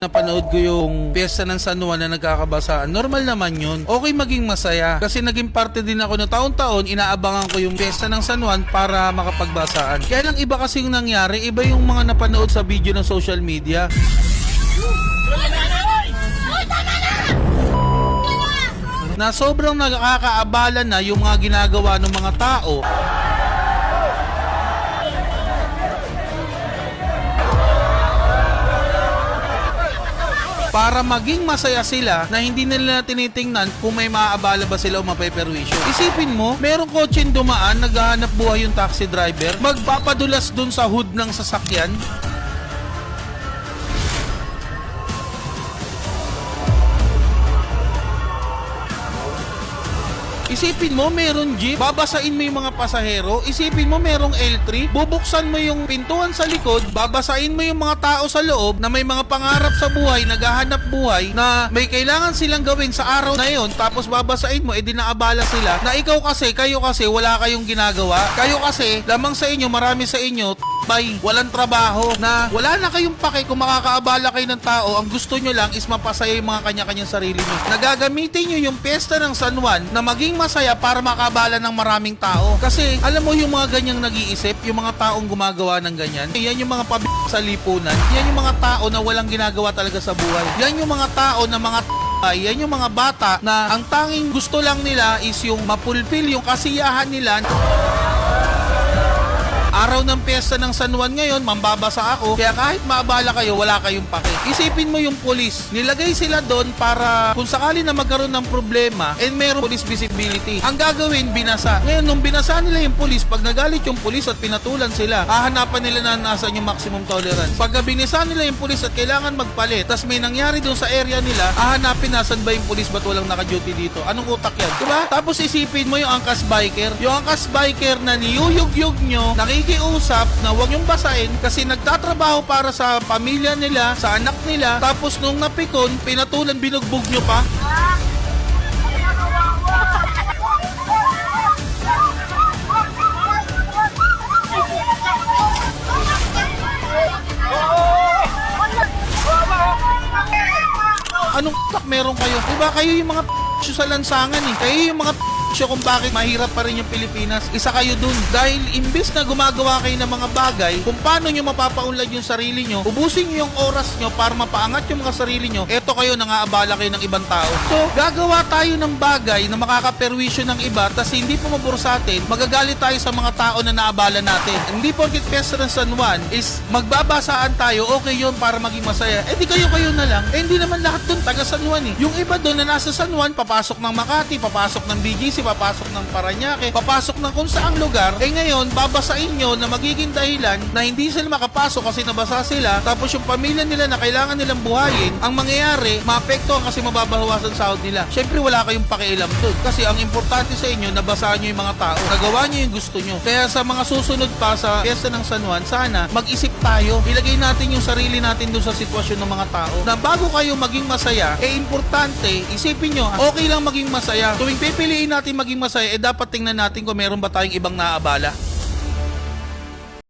Napanood ko yung piyesta ng San Juan na nagkakabasaan. Normal naman yun. Okay maging masaya. Kasi naging parte din ako na taon-taon, inaabangan ko yung piyesta ng San Juan para makapagbasaan. Kaya lang iba kasi yung nangyari, iba yung mga napanood sa video ng social media. Na sobrang nakakaabala na yung mga ginagawa ng mga tao. Para maging masaya sila na hindi nila tinitingnan kung may maaabala ba sila o mapeperwisyo. Isipin mo, merong kotseng dumaan, naghahanap buhay yung taxi driver, magpapadulas dun sa hood ng sasakyan, Isipin mo, meron jeep, babasain mo yung mga pasahero, isipin mo merong L3, bubuksan mo yung pintuan sa likod, babasain mo yung mga tao sa loob na may mga pangarap sa buhay, naghahanap buhay, na may kailangan silang gawin sa araw na yon, tapos babasain mo, edi naabala sila, na ikaw kasi, kayo kasi, wala kayong ginagawa, kayo kasi, lamang sa inyo, marami sa inyo, bay, walang trabaho, na wala na kayong pake kung makakaabala kayo ng tao, ang gusto nyo lang is mapasaya yung mga kanya-kanyang sarili nyo. Nagagamitin nyo yung piyesta ng San Juan na maging masaya para makabala ng maraming tao. Kasi alam mo yung mga ganyang nag-iisip, yung mga taong gumagawa ng ganyan, yan yung mga pab sa lipunan, yan yung mga tao na walang ginagawa talaga sa buhay. Yan yung mga tao na mga ay, yan yung mga bata na ang tanging gusto lang nila is yung mapulpil yung kasiyahan nila Araw ng piyesta ng San Juan ngayon, mambabasa ako. Kaya kahit maabala kayo, wala kayong pake. Isipin mo yung pulis. Nilagay sila doon para kung sakali na magkaroon ng problema and meron police visibility. Ang gagawin, binasa. Ngayon, nung binasa nila yung pulis, pag nagalit yung pulis at pinatulan sila, hahanapan nila na nasan yung maximum tolerance. Pag binisa nila yung pulis at kailangan magpalit, tas may nangyari doon sa area nila, hahanapin nasan ba yung pulis ba't walang naka-duty dito? Anong utak yan? Diba? Tapos isipin mo yung angkas biker. Yung angkas biker na niyuyug-yug nyo, nakikiusap na huwag yung basahin kasi nagtatrabaho para sa pamilya nila, sa anak nila, tapos nung napikon, pinatulan, binugbog nyo pa. Anong tak meron kayo? Diba kayo yung mga sa lansangan eh. Kayo yung mga kung bakit mahirap pa rin yung Pilipinas. Isa kayo dun. Dahil imbes na gumagawa kayo ng mga bagay, kung paano nyo mapapaunlad yung sarili nyo, ubusin nyo yung oras nyo para mapaangat yung mga sarili nyo, eto kayo nangaabala kayo ng ibang tao. So, gagawa tayo ng bagay na makakaperwisyo ng iba, tas hindi pumabor sa atin, magagalit tayo sa mga tao na naabala natin. Hindi porkit Fiesta ng San Juan is magbabasaan tayo, okay yun para maging masaya. Eh di kayo-kayo na lang. Eh hindi naman lahat dun taga San Juan eh. Yung iba dun na nasa San Juan, papasok ng Makati, papasok ng BGC, papasok ng Paranaque, papasok ng kung saang lugar, eh ngayon, babasain nyo na magiging dahilan na hindi sila makapasok kasi nabasa sila, tapos yung pamilya nila na kailangan nilang buhayin, ang mangyayari, maapektuhan kasi mababawasan sahod nila. Siyempre, wala kayong pakialam doon. Kasi ang importante sa inyo, nabasaan nyo yung mga tao. Nagawa nyo yung gusto nyo. Kaya sa mga susunod pa sa Fiesta ng San Juan, sana mag-isip tayo. Ilagay natin yung sarili natin doon sa sitwasyon ng mga tao. Na bago kayo maging masaya, eh importante, isipin nyo, okay lang maging masaya. Tuwing pipiliin natin maging masaya, eh dapat tingnan natin kung meron ba tayong ibang naabala.